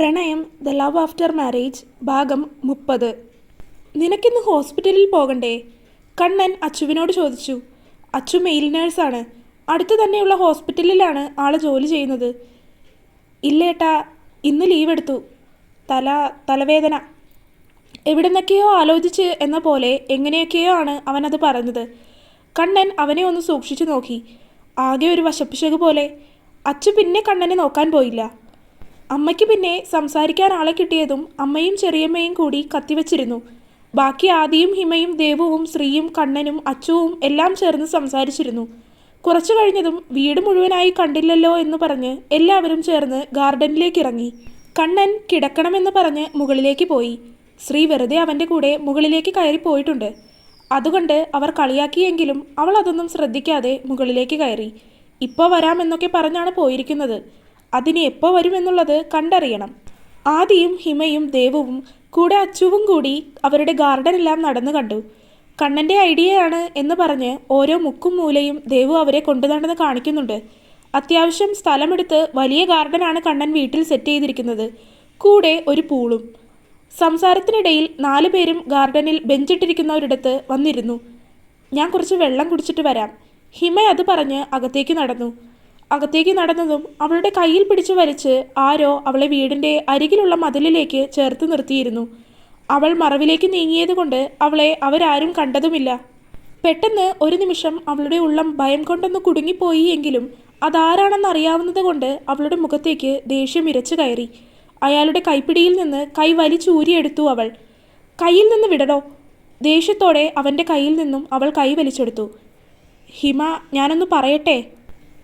പ്രണയം the love after marriage ഭാഗം മുപ്പത്. നിനക്കിന്ന് ഹോസ്പിറ്റലിൽ പോകണ്ടേ? കണ്ണൻ അച്ചുവിനോട് ചോദിച്ചു. അച്ചു മെയിൽ നേഴ്സാണ്. അടുത്ത് തന്നെയുള്ള ഹോസ്പിറ്റലിലാണ് ആൾ ജോലി ചെയ്യുന്നത്. ഇല്ലേട്ടാ ഇന്ന് ലീവ് എടുത്തു. തല തലവേദന. എവിടുന്നൊക്കെയോ ആലോചിച്ച് എന്ന പോലെ എങ്ങനെയൊക്കെയോ ആണ് അവനത് പറഞ്ഞത്. കണ്ണൻ അവനെ ഒന്ന് സൂക്ഷിച്ചു നോക്കി. ആകെ ഒരു വശപ്പിശക് പോലെ. അച്ചു പിന്നെ കണ്ണനെ നോക്കാൻ പോയില്ല. അമ്മയ്ക്ക് പിന്നെ സംസാരിക്കാൻ ആളെ കിട്ടിയതും അമ്മയും ചെറിയമ്മയും കൂടി കത്തിവച്ചിരുന്നു. ബാക്കി ആദിയും ഹിമയും ദേവുവും ശ്രീയും കണ്ണനും അച്ചുവും എല്ലാം ചേർന്ന് സംസാരിച്ചിരുന്നു. കുറച്ചു കഴിഞ്ഞതും വീട് മുഴുവനായി കണ്ടില്ലല്ലോ എന്ന് പറഞ്ഞ് എല്ലാവരും ചേർന്ന് ഗാർഡനിലേക്ക് ഇറങ്ങി കണ്ണൻ കിടക്കണമെന്ന് പറഞ്ഞ് മുകളിലേക്ക് പോയി. ശ്രീ വെറുതെ അവന്റെ കൂടെ മുകളിലേക്ക് കയറി പോയിട്ടുണ്ട്. അതുകൊണ്ട് അവർ കളിയാക്കിയെങ്കിലും അവൾ അതൊന്നും ശ്രദ്ധിക്കാതെ മുകളിലേക്ക് കയറി. ഇപ്പോൾ വരാമെന്നൊക്കെ പറഞ്ഞാണ് പോയിരിക്കുന്നത്. അതിന് എപ്പോൾ വരുമെന്നുള്ളത് കണ്ടറിയണം. ആദിയും ഹിമയും ദേവവും കൂടെ അച്ചുവും കൂടി അവരുടെ ഗാർഡനെല്ലാം നടന്നു കണ്ടു. കണ്ണന്റെ ഐഡിയയാണ് എന്ന് പറഞ്ഞ് ഓരോ മുക്കും മൂലയും ദേവു അവരെ കൊണ്ടു നടന്ന് കാണിക്കുന്നുണ്ട്. അത്യാവശ്യം സ്ഥലമെടുത്ത് വലിയ ഗാർഡനാണ് കണ്ണൻ വീട്ടിൽ സെറ്റ് ചെയ്തിരിക്കുന്നത്. കൂടെ ഒരു പൂളും. സംസാരത്തിനിടയിൽ നാലു പേരും ഗാർഡനിൽ ബെഞ്ചിട്ടിരിക്കുന്നവരിടത്ത് വന്നിരുന്നു. ഞാൻ കുറച്ച് വെള്ളം കുടിച്ചിട്ട് വരാം. ഹിമ അത് പറഞ്ഞ് അകത്തേക്ക് നടന്നു. അകത്തേക്ക് നടന്നതും അവളുടെ കയ്യിൽ പിടിച്ചു വലിച്ച് ആരോ അവളെ വീടിന്റെ അരികിലുള്ള മതിലിലേക്ക് ചേർത്ത് നിർത്തിയിരുന്നു. അവൾ മറവിലേക്ക് നീങ്ങിയതുകൊണ്ട് അവളെ അവരാരും കണ്ടതുമില്ല. പെട്ടെന്ന് ഒരു നിമിഷം അവളുടെ ഉള്ളം ഭയം കൊണ്ടൊന്ന് കുടുങ്ങിപ്പോയി എങ്കിലും അതാരാണെന്ന് അറിയാവുന്നത് കൊണ്ട് അവളുടെ മുഖത്തേക്ക് ദേഷ്യം ഇരച്ചു കയറി. അയാളുടെ കൈപ്പിടിയിൽ നിന്ന് കൈ വലിച്ചൂരിയെടുത്തു അവൾ. കയ്യിൽ നിന്ന് വിടടോ ദേഷ്യത്തോടെ അവന്റെ കയ്യിൽ നിന്നും അവൾ കൈ വലിച്ചെടുത്തു. ഹിമ ഞാനൊന്ന് പറയട്ടെ?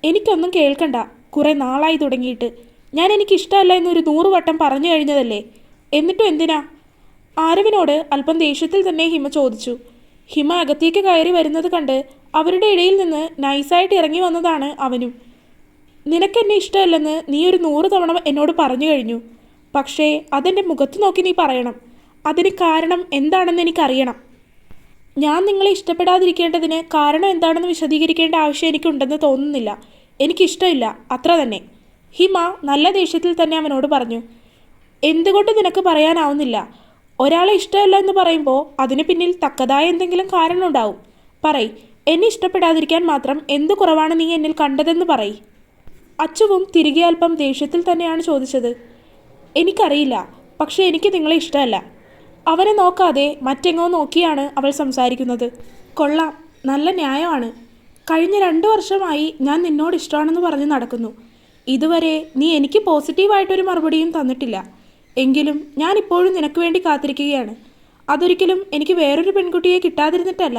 എനിക്കൊന്നും കേൾക്കണ്ട. കുറെ നാളായി തുടങ്ങിയിട്ട്. ഞാൻ എനിക്ക് ഇഷ്ടമല്ല എന്നൊരു നൂറ് വട്ടം പറഞ്ഞു കഴിഞ്ഞതല്ലേ? എന്നിട്ടും എന്തിനാ? ആരവിനോട് അല്പം ദേഷ്യത്തിൽ തന്നെ ഹിമ ചോദിച്ചു. ഹിമ അകത്തേക്ക് കയറി വരുന്നത് കണ്ട് അവരുടെ ഇടയിൽ നിന്ന് നൈസായിട്ട് ഇറങ്ങി വന്നതാണ് അവനും. നിനക്കെന്നെ ഇഷ്ടമല്ലെന്ന് നീ ഒരു നൂറ് തവണ എന്നോട് പറഞ്ഞു കഴിഞ്ഞു. പക്ഷേ അതെന്റെ മുഖത്ത് നോക്കി നീ പറയണം. അതിന് കാരണം എന്താണെന്ന് എനിക്കറിയണം. ഞാൻ നിങ്ങളെ ഇഷ്ടപ്പെടാതിരിക്കേണ്ടതിന് കാരണം എന്താണെന്ന് വിശദീകരിക്കേണ്ട ആവശ്യം എനിക്കുണ്ടെന്ന് തോന്നുന്നില്ല. എനിക്കിഷ്ടമില്ല. അത്ര തന്നെ. ഹിമ നല്ല ദേഷ്യത്തിൽ തന്നെ അവനോട് പറഞ്ഞു. എന്തുകൊണ്ട് നിനക്ക് പറയാനാവുന്നില്ല? ഒരാളെ ഇഷ്ടമല്ല എന്ന് പറയുമ്പോൾ അതിന് പിന്നിൽ തക്കതായ എന്തെങ്കിലും കാരണമുണ്ടാവും. പറയ്. എന്നെ ഇഷ്ടപ്പെടാതിരിക്കാൻ മാത്രം എന്ത് കുറവാണ് നീ എന്നിൽ കണ്ടതെന്ന് പറയ്. അച്ചുവും തിരികെ അല്പം ദേഷ്യത്തിൽ തന്നെയാണ് ചോദിച്ചത്. എനിക്കറിയില്ല. പക്ഷേ എനിക്ക് നിങ്ങളെ ഇഷ്ടമല്ല. അവനെ നോക്കാതെ മറ്റെങ്ങോ നോക്കിയാണ് അവൾ സംസാരിക്കുന്നത്. കൊള്ളാം. നല്ല ന്യായമാണ്. കഴിഞ്ഞ രണ്ട് വർഷമായി ഞാൻ നിന്നോട് ഇഷ്ടമാണെന്ന് പറഞ്ഞ് നടക്കുന്നു. ഇതുവരെ നീ എനിക്ക് പോസിറ്റീവായിട്ടൊരു മറുപടിയും തന്നിട്ടില്ല. എങ്കിലും ഞാൻ ഇപ്പോഴും നിനക്ക് വേണ്ടി കാത്തിരിക്കുകയാണ്. അതൊരിക്കലും എനിക്ക് വേറൊരു പെൺകുട്ടിയെ കിട്ടാതിരുന്നിട്ടല്ല.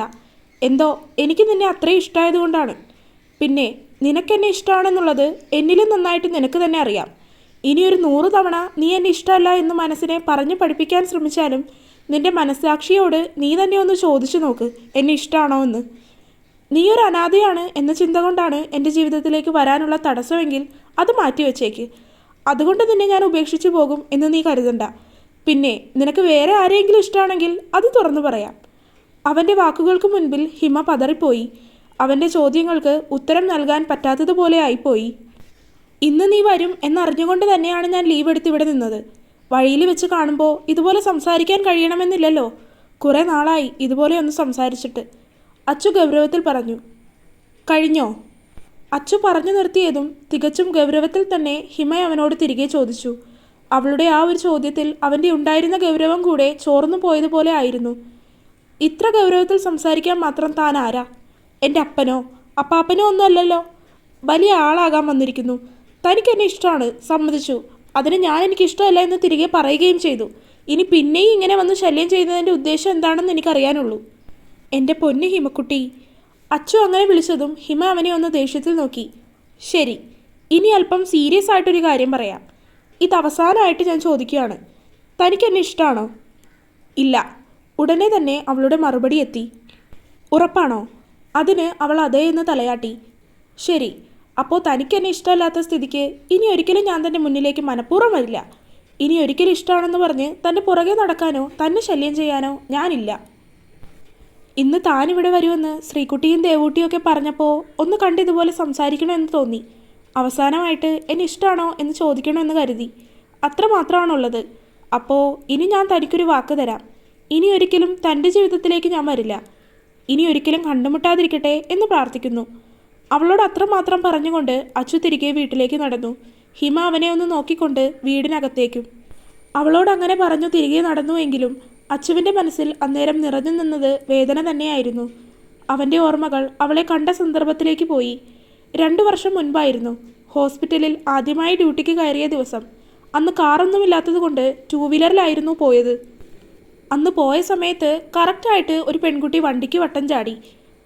എന്തോ എനിക്ക് നിന്നെ അത്രയും ഇഷ്ടമായതുകൊണ്ടാണ് പിന്നെ നിനക്കെന്നെ ഇഷ്ടമാണെന്നുള്ളത് എന്നിലും നന്നായിട്ട് നിനക്ക് തന്നെ അറിയാം. ഇനിയൊരു നൂറ് തവണ നീ എന്നെ ഇഷ്ടമല്ല എന്ന് മനസ്സിനെ പറഞ്ഞു പഠിപ്പിക്കാൻ ശ്രമിച്ചാലും നിന്റെ മനസ്സാക്ഷിയോട് നീ തന്നെ ഒന്ന് ചോദിച്ചു നോക്ക് എന്നെ ഇഷ്ടമാണോ എന്ന്. നീ ഒരു അനാഥയാണ് എന്ന ചിന്ത കൊണ്ടാണ് എന്റെ ജീവിതത്തിലേക്ക് വരാനുള്ള തടസ്സമെങ്കിൽ അത് മാറ്റിവെച്ചേക്ക് അതുകൊണ്ട് നിന്നെ ഞാൻ ഉപേക്ഷിച്ചു പോകും എന്ന് നീ കരുതണ്ട. പിന്നെ നിനക്ക് വേറെ ആരെയെങ്കിലും ഇഷ്ടമാണെങ്കിൽ അത് തുറന്നു പറയാം. അവന്റെ വാക്കുകൾക്ക് മുൻപിൽ ഹിമ പതറിപ്പോയി. അവന്റെ ചോദ്യങ്ങൾക്ക് ഉത്തരം നൽകാൻ പറ്റാത്തതുപോലെ ആയിപ്പോയി. ഇന്ന് നീ വരും എന്നറിഞ്ഞുകൊണ്ട് തന്നെയാണ് ഞാൻ ലീവ് എടുത്ത് ഇവിടെ നിന്നത്. വഴിയിൽ വെച്ച് കാണുമ്പോൾ ഇതുപോലെ സംസാരിക്കാൻ കഴിയണമെന്നില്ലല്ലോ. കുറേ നാളായി ഇതുപോലെ ഒന്ന് സംസാരിച്ചിട്ട്. അച്ചു ഗൗരവത്തിൽ പറഞ്ഞു. കഴിഞ്ഞോ? അച്ചു പറഞ്ഞു നിർത്തിയതും തികച്ചും ഗൗരവത്തിൽ തന്നെ ഹിമ അവനോട് തിരികെ ചോദിച്ചു. അവളുടെ ആ ഒരു ചോദ്യത്തിൽ അവന്റെ ഉണ്ടായിരുന്ന ഗൗരവം കൂടെ ചോർന്നു പോയതുപോലെ ആയിരുന്നു. ഇത്ര ഗൗരവത്തിൽ സംസാരിക്കാൻ മാത്രം താൻ ആരാ? എന്റെ അപ്പനോ? അപ്പാപ്പനോ ഒന്നും അല്ലല്ലോ വലിയ ആളാകാൻ വന്നിരിക്കുന്നു. തനിക്ക് എന്നെ ഇഷ്ടമാണ്. സമ്മതിച്ചു. അതിന് ഞാൻ എനിക്ക് ഇഷ്ടമല്ല എന്ന് തിരികെ പറയുകയും ചെയ്തു. ഇനി പിന്നെയും ഇങ്ങനെ വന്ന് ശല്യം ചെയ്യുന്നതിന്റെ ഉദ്ദേശം എന്താണെന്ന് എനിക്കറിയാനുള്ളൂ. എന്റെ പൊന്നു ഹിമക്കുട്ടി. അച്ചു അങ്ങനെ വിളിച്ചതും ഹിമ അവനെ ഒന്ന് ദേഷ്യത്തിൽ നോക്കി. ശരി ഇനി അല്പം സീരിയസ് ആയിട്ടൊരു കാര്യം പറയാം. ഇത് അവസാനമായിട്ട് ഞാൻ ചോദിക്കുകയാണ്. തനിക്ക് എന്നെ ഇഷ്ടമാണോ ഇല്ല ഉടനെ തന്നെ അവളുടെ മറുപടി എത്തി. ഉറപ്പാണോ? അതിന് അവൾ അതേ എന്ന് തലയാട്ടി. ശരി അപ്പോൾ തനിക്ക് എന്നെ ഇഷ്ടമല്ലാത്ത സ്ഥിതിക്ക് ഇനി ഒരിക്കലും ഞാൻ തന്റെ മുന്നിലേക്ക് മനഃപൂർവം വരില്ല. ഇനി ഒരിക്കലും ഇഷ്ടമാണെന്ന് പറഞ്ഞ് തന്റെ പുറകെ നടക്കാനോ തന്നെ ശല്യം ചെയ്യാനോ ഞാനില്ല. ഇന്ന് താൻ ഇവിടെ വരുമെന്ന് ശ്രീകുട്ടിയും ദേവൂട്ടിയും ഒക്കെ പറഞ്ഞപ്പോൾ ഒന്ന് കണ്ട് ഇതുപോലെ സംസാരിക്കണമെന്ന് തോന്നി. അവസാനമായിട്ട് എന്നെ ഇഷ്ടമാണോ എന്ന് ചോദിക്കണമെന്ന് കരുതി. അത്ര മാത്രമാണുള്ളത്. അപ്പോൾ ഇനി ഞാൻ തനിക്കൊരു വാക്ക് തരാം. ഇനി ഒരിക്കലും തന്റെ ജീവിതത്തിലേക്ക് ഞാൻ വരില്ല. ഇനി ഒരിക്കലും കണ്ടുമുട്ടാതിരിക്കട്ടെ എന്ന് പ്രാർത്ഥിക്കുന്നു. അവളോട് അത്രമാത്രം പറഞ്ഞുകൊണ്ട് അച്ചു തിരികെ വീട്ടിലേക്ക് നടന്നു. ഹിമ അവനെ ഒന്ന് നോക്കിക്കൊണ്ട് വീടിനകത്തേക്കും. അവളോട് അങ്ങനെ പറഞ്ഞു തിരികെ നടന്നുവെങ്കിലും അച്ചുവിന്റെ മനസ്സിൽ അന്നേരം നിറഞ്ഞു നിന്നത് വേദന തന്നെയായിരുന്നു. അവന്റെ ഓർമ്മകൾ അവളെ കണ്ട സന്ദർഭത്തിലേക്ക് പോയി. രണ്ടു വർഷം മുൻപായിരുന്നു ഹോസ്പിറ്റലിൽ ആദ്യമായി ഡ്യൂട്ടിക്ക് കയറിയ ദിവസം. അന്ന് കാറൊന്നുമില്ലാത്തതുകൊണ്ട് ടൂ വീലറിലായിരുന്നു പോയത്. അന്ന് പോയ സമയത്ത് കറക്റ്റായിട്ട് ഒരു പെൺകുട്ടി വണ്ടിക്ക് വട്ടം ചാടി.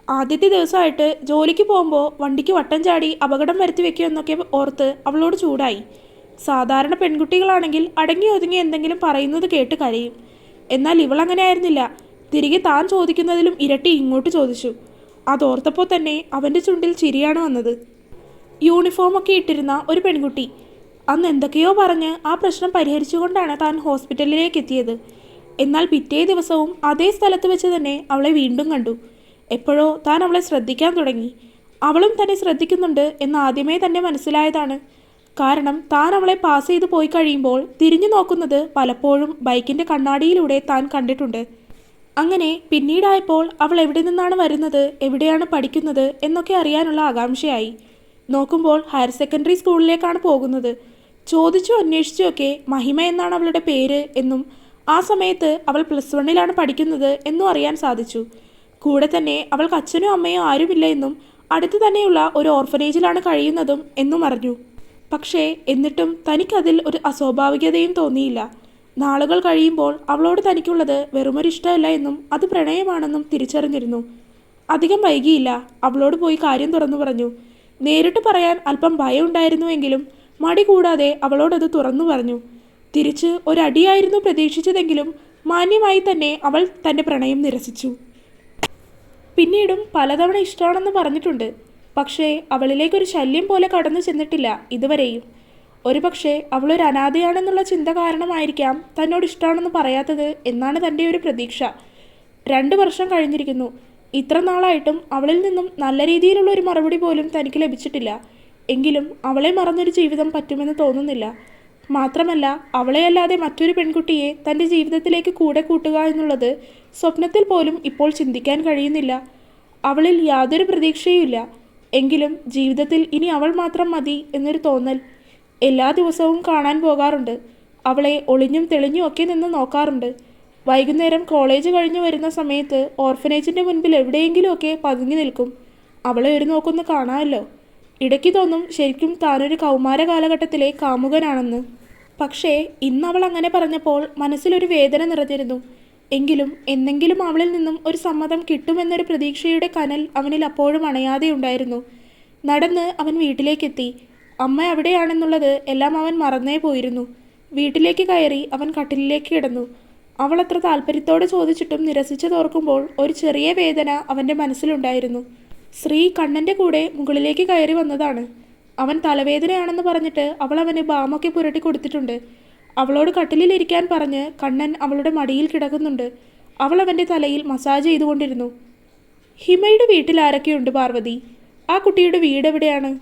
ആദ്യത്തെ ദിവസമായിട്ട് ജോലിക്ക് പോകുമ്പോൾ വണ്ടിക്ക് വട്ടം ചാടി അപകടം വരുത്തി വെക്കുമെന്നൊക്കെ ഓർത്ത് അവളോട് ചൂടായി. സാധാരണ പെൺകുട്ടികളാണെങ്കിൽ അടങ്ങി ഒതുങ്ങി എന്തെങ്കിലും പറയുന്നത് കേട്ട് കരയും. എന്നാൽ ഇവളങ്ങനെ ആയിരുന്നില്ല. തിരികെ താൻ ചോദിക്കുന്നതിലും ഇരട്ടി ഇങ്ങോട്ട് ചോദിച്ചു. അതോർത്തപ്പോൾ തന്നെ അവന്റെ ചുണ്ടിൽ ചിരിയാണ് വന്നത്. യൂണിഫോമൊക്കെ ഇട്ടിരുന്ന ഒരു പെൺകുട്ടി. അന്ന് എന്തൊക്കെയോ പറഞ്ഞ് ആ പ്രശ്നം പരിഹരിച്ചുകൊണ്ടാണ് താൻ ഹോസ്പിറ്റലിലേക്ക് എത്തിയത്. എന്നാൽ പിറ്റേ ദിവസവും അതേ സ്ഥലത്ത് വെച്ച് തന്നെ അവളെ വീണ്ടും കണ്ടു. എപ്പോഴോ താൻ അവളെ ശ്രദ്ധിക്കാൻ തുടങ്ങി. അവളും തന്നെ ശ്രദ്ധിക്കുന്നുണ്ട് എന്ന് ആദ്യമേ തന്നെ മനസ്സിലായതാണ്. കാരണം താൻ അവളെ പാസ് ചെയ്ത് പോയി കഴിയുമ്പോൾ തിരിഞ്ഞു നോക്കുന്നത് പലപ്പോഴും ബൈക്കിന്റെ കണ്ണാടിയിലൂടെ താൻ കണ്ടിട്ടുണ്ട്. അങ്ങനെ പിന്നീടായപ്പോൾ അവൾ എവിടെ നിന്നാണ് വരുന്നത് എവിടെയാണ് പഠിക്കുന്നത് എന്നൊക്കെ അറിയാനുള്ള ആകാംക്ഷയായി. നോക്കുമ്പോൾ ഹയർ സെക്കൻഡറി സ്കൂളിലേക്കാണ് പോകുന്നത്. ചോദിച്ചു അന്വേഷിച്ചുമൊക്കെ മഹിമ എന്നാണ് അവളുടെ പേര് എന്നും ആ സമയത്ത് അവൾ പ്ലസ് വണ്ണിലാണ് പഠിക്കുന്നത് എന്നും അറിയാൻ സാധിച്ചു. കൂടെ തന്നെ അവൾക്ക് അച്ഛനും അമ്മയും ആരുമില്ല എന്നും അടുത്ത് തന്നെയുള്ള ഒരു ഓർഫനേജിലാണ് കഴിയുന്നതും എന്നും അറിഞ്ഞു. പക്ഷേ എന്നിട്ടും തനിക്കതിൽ ഒരു അസ്വാഭാവികതയും തോന്നിയില്ല. നാളുകൾ കഴിയുമ്പോൾ അവളോട് തനിക്കുള്ളത് വെറുമൊരു ഇഷ്ടമല്ല എന്നും അത് പ്രണയമാണെന്നും തിരിച്ചറിഞ്ഞിരുന്നു. അധികം വൈകിയില്ല. അവളോട് പോയി കാര്യം തുറന്നു പറഞ്ഞു. നേരിട്ട് പറയാൻ അല്പം ഭയമുണ്ടായിരുന്നുവെങ്കിലും മടി കൂടാതെ അവളോടത് തുറന്നു പറഞ്ഞു. തിരിച്ച് ഒരടിയായിരുന്നു പ്രതീക്ഷിച്ചതെങ്കിലും മാന്യമായി തന്നെ അവൾ തന്റെ പ്രണയം നിരസിച്ചു. പിന്നീടും പലതവണ ഇഷ്ടമാണെന്ന് പറഞ്ഞിട്ടുണ്ട്. പക്ഷേ അവളിലേക്കൊരു ശല്യം പോലെ കടന്നു ചെന്നിട്ടില്ല ഇതുവരെയും. ഒരുപക്ഷെ അവളൊരു അനാഥയാണെന്നുള്ള ചിന്ത കാരണമായിരിക്കാം തന്നോട് ഇഷ്ടമാണെന്ന് പറയാത്തത് എന്നാണ് തന്റെ ഒരു പ്രതീക്ഷ. രണ്ട് വർഷം കഴിഞ്ഞിരിക്കുന്നു. ഇത്ര നാളായിട്ടും അവളിൽ നിന്നും നല്ല രീതിയിലുള്ള ഒരു മറുപടി പോലും തനിക്ക് ലഭിച്ചിട്ടില്ല. എങ്കിലും അവളെ മറന്നൊരു ജീവിതം പറ്റുമെന്ന് തോന്നുന്നില്ല. മാത്രമല്ല അവളെയല്ലാതെ മറ്റൊരു പെൺകുട്ടിയെ തന്റെ ജീവിതത്തിലേക്ക് കൂടെ കൂട്ടുക എന്നുള്ളത് സ്വപ്നത്തിൽ പോലും ഇപ്പോൾ ചിന്തിക്കാൻ കഴിയുന്നില്ല. അവളിൽ യാതൊരു പ്രതീക്ഷയുമില്ല. എങ്കിലും ജീവിതത്തിൽ ഇനി അവൾ മാത്രം മതി എന്നൊരു തോന്നൽ എല്ലാ ദിവസവും കാണാൻ പോകാറുണ്ട്. അവളെ ഒളിഞ്ഞും തെളിഞ്ഞും ഒക്കെ നിന്ന് നോക്കാറുണ്ട്. വൈകുന്നേരം കോളേജ് കഴിഞ്ഞു വരുന്ന സമയത്ത് ഓർഫനേജിന്റെ മുൻപിൽ എവിടെയെങ്കിലുമൊക്കെ പതുങ്ങി നിൽക്കും. അവളെ ഒരു നോക്കൊന്ന് കാണാമല്ലോ. ഇടയ്ക്ക് തോന്നും ശരിക്കും താനൊരു കൗമാര കാലഘട്ടത്തിലെ കാമുകനാണെന്ന്. പക്ഷേ ഇന്ന് അവൾ അങ്ങനെ പറഞ്ഞപ്പോൾ മനസ്സിലൊരു വേദന നിറഞ്ഞിരുന്നു. എങ്കിലും എന്തെങ്കിലും അവളിൽ നിന്നും ഒരു സമ്മതം കിട്ടുമെന്നൊരു പ്രതീക്ഷയുടെ കനൽ അവനിൽ അപ്പോഴും അണയാതെ ഉണ്ടായിരുന്നു. നടന്ന് അവൻ വീട്ടിലേക്കെത്തി. അമ്മ എവിടെയാണെന്നുള്ളത് എല്ലാം അവൻ മറന്നേ പോയിരുന്നു. വീട്ടിലേക്ക് കയറി അവൻ കട്ടിലിലേക്ക് കിടന്നു. അവൾ അത്ര താല്പര്യത്തോടെ ചോദിച്ചിട്ടും നിരസിച്ചതോർക്കുമ്പോൾ ഒരു ചെറിയ വേദന അവന്റെ മനസ്സിലുണ്ടായിരുന്നു. ശ്രീ കണ്ണന്റെ കൂടെ മുകളിലേക്ക് കയറി വന്നതാണ്. അവൻ തലവേദനയാണെന്ന് പറഞ്ഞിട്ട് അവൾ അവന് ബാമൊക്കെ പുരട്ടി കൊടുത്തിട്ടുണ്ട്. അവളോട് കട്ടിലിലിരിക്കാൻ പറഞ്ഞ് കണ്ണൻ അവളുടെ മടിയിൽ കിടക്കുന്നുണ്ട്. അവൾ അവന്റെ തലയിൽ മസാജ് ചെയ്തുകൊണ്ടിരുന്നു. ഹിമയുടെ വീട്ടിൽ ആരൊക്കെയുണ്ട് പാർവതി? ആ കുട്ടിയുടെ വീട് എവിടെയാണ്?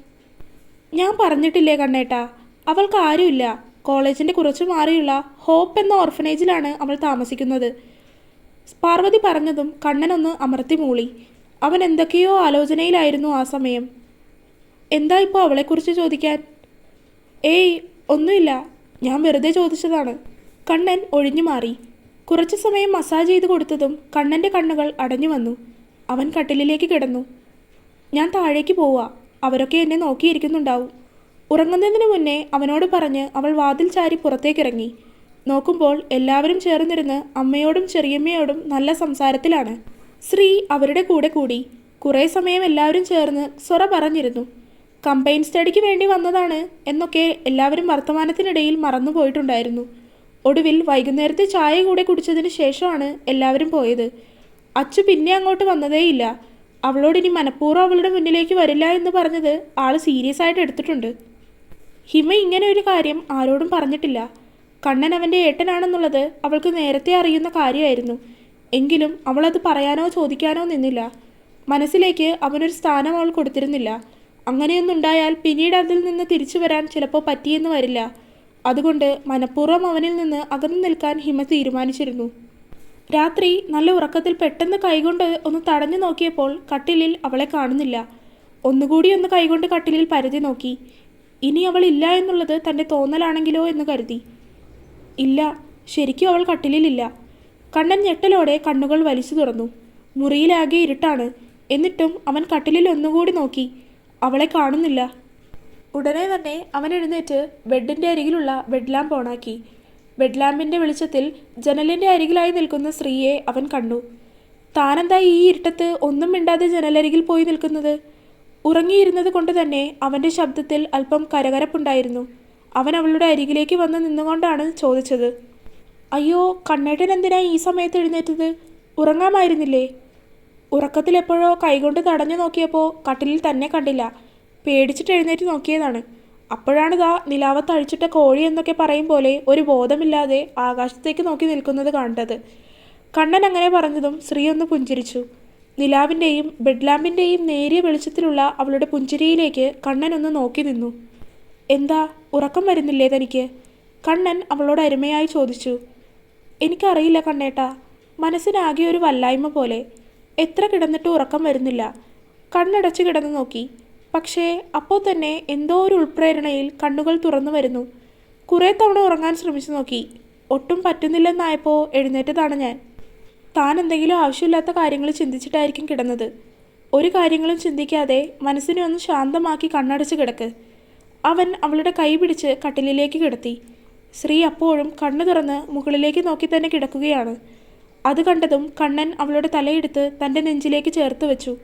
ഞാൻ പറഞ്ഞിട്ടില്ലേ കണ്ണേട്ടാ അവൾക്ക് ആരുമില്ല. കോളേജിന്റെ കുറച്ച് മാറിയുള്ള ഹോപ്പ് എന്ന ഓർഫനേജിലാണ് അവൾ താമസിക്കുന്നത്. പാർവതി പറഞ്ഞതും കണ്ണനൊന്ന് അമർത്തി മൂളി. അവൻ എന്തൊക്കെയോ ആലോചനയിലായിരുന്നു ആ സമയം. എന്താ ഇപ്പോൾ അവളെക്കുറിച്ച് ചോദിക്കാൻ? ഏയ് ഒന്നുമില്ല. ഞാൻ വെറുതെ ചോദിച്ചതാണ്. കണ്ണൻ ഒഴിഞ്ഞു മാറി. കുറച്ചു സമയം മസാജ് ചെയ്ത് കൊടുത്തതും കണ്ണന്റെ കണ്ണുകൾ അടഞ്ഞു വന്നു. അവൻ കട്ടിലിലേക്ക് കിടന്നു. ഞാൻ താഴേക്ക് പോവുക അവരൊക്കെ എന്നെ നോക്കിയിരിക്കുന്നുണ്ടാവും. ഉറങ്ങുന്നതിന് മുന്നേ അവനോട് പറഞ്ഞ് അവൾ വാതിൽ ചാരി പുറത്തേക്കിറങ്ങി. നോക്കുമ്പോൾ എല്ലാവരും ചേർന്നിരുന്ന് അമ്മയോടും ചെറിയമ്മയോടും നല്ല സംസാരത്തിലാണ്. ശ്രീ അവരുടെ കൂടെ കൂടി. കുറേ സമയം എല്ലാവരും ചേർന്ന് സൊറ പറഞ്ഞിരുന്നു. കമ്പൈൻ സ്റ്റഡിക്ക് വേണ്ടി വന്നതാണ് എന്നൊക്കെ എല്ലാവരും വർത്തമാനത്തിനിടയിൽ മറന്നുപോയിട്ടുണ്ടായിരുന്നു. ഒടുവിൽ വൈകുന്നേരത്തെ ചായ കൂടെ കുടിച്ചതിന് ശേഷമാണ് എല്ലാവരും പോയത്. അച്ചു പിന്നെ അങ്ങോട്ട് വന്നതേയില്ല. അവളോട് ഇനി മനഃപൂർവം അവളുടെ മുന്നിലേക്ക് വരില്ല എന്ന് പറഞ്ഞത് ആൾ സീരിയസ് ആയിട്ട് എടുത്തിട്ടുണ്ട്. ഹിമ ഇങ്ങനെ ഒരു കാര്യം ആരോടും പറഞ്ഞിട്ടില്ല. കണ്ണൻ അവന്റെ ഏട്ടനാണെന്നുള്ളത് അവൾക്ക് നേരത്തെ അറിയുന്ന കാര്യമായിരുന്നു. എങ്കിലും അവളത് പറയാനോ ചോദിക്കാനോ നിന്നില്ല. മനസ്സിലേക്ക് അവനൊരു സ്ഥാനം അവൾ കൊടുത്തിരുന്നില്ല. അങ്ങനെയൊന്നുണ്ടായാൽ പിന്നീട് അതിൽ നിന്ന് തിരിച്ചു വരാൻ ചിലപ്പോൾ പറ്റിയെന്ന് വരില്ല. അതുകൊണ്ട് മനഃപൂർവം അവനിൽ നിന്ന് അകന്നു നിൽക്കാൻ ഹിമ തീരുമാനിച്ചിരുന്നു. രാത്രി നല്ല ഉറക്കത്തിൽ പെട്ടെന്ന് കൈകൊണ്ട് ഒന്ന് തടഞ്ഞു നോക്കിയപ്പോൾ കട്ടിലിൽ അവളെ കാണുന്നില്ല. ഒന്നുകൂടി ഒന്ന് കൈകൊണ്ട് കട്ടിലിൽ പരതി നോക്കി. ഇനി അവൾ ഇല്ല എന്നുള്ളത് തന്റെ തോന്നലാണെങ്കിലോ എന്ന് കരുതി. ഇല്ല ശരിക്കും അവൾ കട്ടിലിലില്ല. കണ്ണൻ ഞെട്ടലോടെ കണ്ണുകൾ വലിച്ചു തുറന്നു. മുറിയിലാകെ ഇരുട്ടാണ്. എന്നിട്ടും അവൻ കട്ടിലിൽ ഒന്നുകൂടി നോക്കി. അവളെ കാണുന്നില്ല. ഉടനെ തന്നെ അവൻ എഴുന്നേറ്റ് ബെഡിന്റെ അരികിലുള്ള ബെഡ് ലാമ്പ് ഓണാക്കി. ബെഡ് ലാമ്പിന്റെ വെളിച്ചത്തിൽ ജനലിന്റെ അരികിലായി നിൽക്കുന്ന സ്ത്രീയെ അവൻ കണ്ടു. താനെന്താ ഈ ഇരുട്ടത്ത് ഒന്നും മിണ്ടാതെ ജനലരികിൽ പോയി നിൽക്കുന്നത്? ഉറങ്ങിയിരുന്നത് കൊണ്ട് തന്നെ അവന്റെ ശബ്ദത്തിൽ അല്പം കരകരപ്പുണ്ടായിരുന്നു. അവൻ അവളുടെ അരികിലേക്ക് വന്ന് നിന്നുകൊണ്ടാണ് ചോദിച്ചത്. അയ്യോ കണ്ണേട്ടൻ എന്തിനാ ഈ സമയത്ത് എഴുന്നേറ്റത്? ഉറങ്ങാമായിരുന്നില്ലേ? ഉറക്കത്തിൽ എപ്പോഴോ കൈകൊണ്ട് തടഞ്ഞു നോക്കിയപ്പോൾ കട്ടിലിൽ തന്നെ കണ്ടില്ല. പേടിച്ചിട്ട് എഴുന്നേറ്റ് നോക്കിയതാണ്. അപ്പോഴാണ് ദാ നിലാവത്ത് അഴിച്ചിട്ട കോഴി എന്നൊക്കെ പറയും പോലെ ഒരു ബോധമില്ലാതെ ആകാശത്തേക്ക് നോക്കി നിൽക്കുന്നത് കണ്ടത്. കണ്ണൻ അങ്ങനെ പറഞ്ഞതും ശ്രീ ഒന്ന് പുഞ്ചിരിച്ചു. നിലാവിന്റെയും ബെഡ് ലാമ്പിന്റെയും നേരിയ വെളിച്ചത്തിലുള്ള അവളുടെ പുഞ്ചിരിയിലേക്ക് കണ്ണൻ ഒന്ന് നോക്കി നിന്നു. എന്താ? ഉറക്കം വരുന്നില്ലേ തനിക്ക്? കണ്ണൻ അവളോട് അരുമയായി ചോദിച്ചു. എനിക്കറിയില്ല കണ്ണേട്ടാ. മനസ്സിനാകെ ഒരു വല്ലായ്മ പോലെ. എത്ര കിടന്നിട്ട് ഉറക്കം വരുന്നില്ല. കണ്ണടച്ച് കിടന്നു നോക്കി. പക്ഷേ അപ്പോൾ തന്നെ എന്തോ ഒരു ഉൾപ്രേരണയിൽ കണ്ണുകൾ തുറന്നു വരുന്നു. കുറേ തവണ ഉറങ്ങാൻ ശ്രമിച്ചു നോക്കി. ഒട്ടും പറ്റുന്നില്ലെന്നായപ്പോൾ എഴുന്നേറ്റതാണ് ഞാൻ. താൻ എന്തെങ്കിലും ആവശ്യമില്ലാത്ത കാര്യങ്ങൾ ചിന്തിച്ചിട്ടായിരിക്കും കിടന്നത്. ഒരു കാര്യങ്ങളും ചിന്തിക്കാതെ മനസ്സിനെ ഒന്ന് ശാന്തമാക്കി കണ്ണടച്ച് കിടക്ക്. അവൻ അവളുടെ കൈ പിടിച്ച് കട്ടിലിലേക്ക് കിടത്തി. ശ്രീ അപ്പോഴും കണ്ണു തുറന്ന് മുകളിലേക്ക് നോക്കി തന്നെ കിടക്കുകയാണ്. അത് കണ്ടതും കണ്ണൻ അവളുടെ തലയെടുത്ത് തന്റെ നെഞ്ചിലേക്ക് ചേർത്ത് വെച്ചു.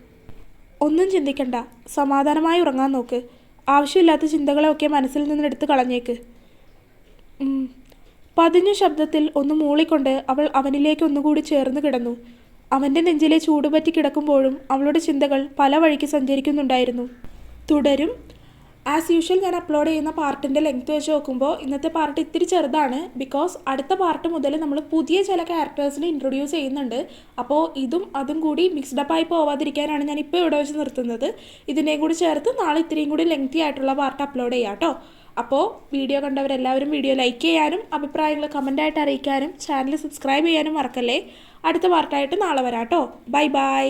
ഒന്നും ചിന്തിക്കണ്ട. സമാധാനമായി ഉറങ്ങാൻ നോക്ക്. ആവശ്യമില്ലാത്ത ചിന്തകളെയൊക്കെ മനസ്സിൽ നിന്ന് എടുത്ത് കളഞ്ഞേക്ക്. പതിഞ്ഞ ശബ്ദത്തിൽ ഒന്ന് മൂളിക്കൊണ്ട് അവൾ അവനിലേക്ക് ഒന്നുകൂടി ചേർന്ന് കിടന്നു. അവന്റെ നെഞ്ചിലെ ചൂടുപറ്റി കിടക്കുമ്പോഴും അവളുടെ ചിന്തകൾ പല വഴിക്ക് സഞ്ചരിക്കുന്നുണ്ടായിരുന്നു. തുടരും. ആസ് യൂഷ്വൽ ഞാൻ അപ്ലോഡ് ചെയ്യുന്ന പാർട്ടിന്റെ ലെങ്ത് വെച്ച് നോക്കുമ്പോൾ ഇന്നത്തെ പാർട്ട് ഇത്തിരി ചെറുതാണ്. ബിക്കോസ് അടുത്ത പാർട്ട് മുതൽ നമ്മൾ പുതിയ ചില ക്യാരക്ടേഴ്സിനെ ഇൻട്രൊഡ്യൂസ് ചെയ്യുന്നുണ്ട്. അപ്പോൾ ഇതും അതും കൂടി മിക്സ്ഡ് അപ്പ് ആയി പോവാതിരിക്കാനാണ് ഞാൻ ഇപ്പോൾ ഇവിടെ വെച്ച് നിർത്തുന്നത്. ഇതിനെയും കൂടി ചേർത്ത് നാളെ ഇത്രയും കൂടി ലെങ്തി ആയിട്ടുള്ള പാർട്ട് അപ്ലോഡ് ചെയ്യാം കേട്ടോ. അപ്പോൾ വീഡിയോ കണ്ടവരെല്ലാവരും വീഡിയോ ലൈക്ക് ചെയ്യാനും അഭിപ്രായങ്ങൾ കമന്റായിട്ട് അറിയിക്കാനും ചാനൽ സബ്സ്ക്രൈബ് ചെയ്യാനും മറക്കല്ലേ? അടുത്ത പാർട്ടായിട്ട് നാളെ വരാം കേട്ടോ. Bye bye